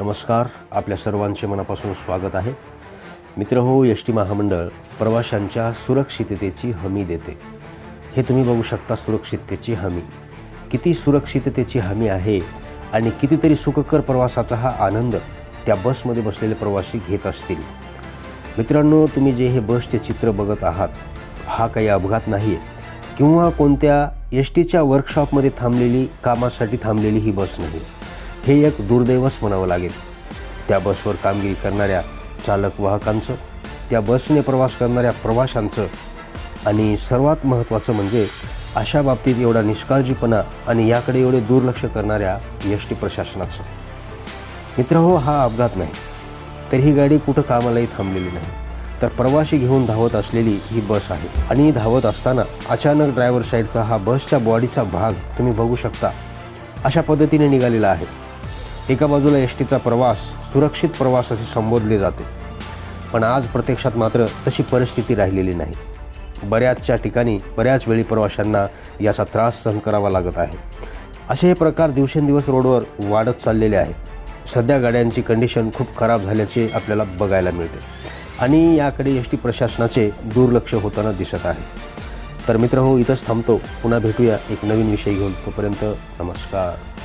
नमस्कार आपल्या सर्वांचे मनापासून स्वागत आहे. मित्र हो एस टी महामंडळ प्रवाशांच्या सुरक्षिततेची हमी देते. हे तुम्ही बघू शकता सुरक्षिततेची हमी. किती सुरक्षिततेची हमी आहे आणि कितीतरी सुखकर प्रवासाचा हा आनंद त्या बसमध्ये बसलेले प्रवासी घेत असतील. मित्रांनो तुम्ही जे हे बसचे चित्र बघत आहात हा काही अपघात नाही आहे किंवा कोणत्या एस टीच्या वर्कशॉपमध्ये थांबलेली कामासाठी थांबलेली ही बस नाही. हे एक दुर्दैवच म्हणावं लागेल. त्या बसवर कामगिरी करणाऱ्या चालक वाहकांचं त्या बसने प्रवास करणाऱ्या प्रवाशांचं आणि सर्वात महत्त्वाचं म्हणजे अशा बाबतीत एवढा निष्काळजीपणा आणि याकडे एवढे दुर्लक्ष करणाऱ्या एस टी प्रशासनाचं. मित्र हो हा अपघात नाही. तर ही गाडी कुठं कामालाही थांबलेली नाही. तर प्रवाशी घेऊन धावत असलेली ही बस आहे. आणि धावत असताना अचानक ड्रायव्हर साईडचा हा बसच्या बॉडीचा भाग तुम्ही बघू शकता. अशा पद्धतीने निघालेला आहे. एका बाजूला एस टीचा प्रवास सुरक्षित प्रवास असे संबोधले जाते. पण आज प्रत्यक्षात मात्र तशी परिस्थिती राहिलेली नाही. बऱ्याचशा ठिकाणी बऱ्याच वेळी प्रवाशांना याचा त्रास सहन करावा लागत आहे. असे हे प्रकार दिवसेंदिवस रोडवर वाढत चाललेले आहेत. सध्या गाड्यांची कंडिशन खूप खराब झाल्याचे आपल्याला बघायला मिळते. आणि याकडे एस टी प्रशासनाचे दुर्लक्ष होताना दिसत आहे. तर मित्र हो इथंच थांबतो. पुन्हा भेटूया एक नवीन विषय घेऊन. तोपर्यंत नमस्कार.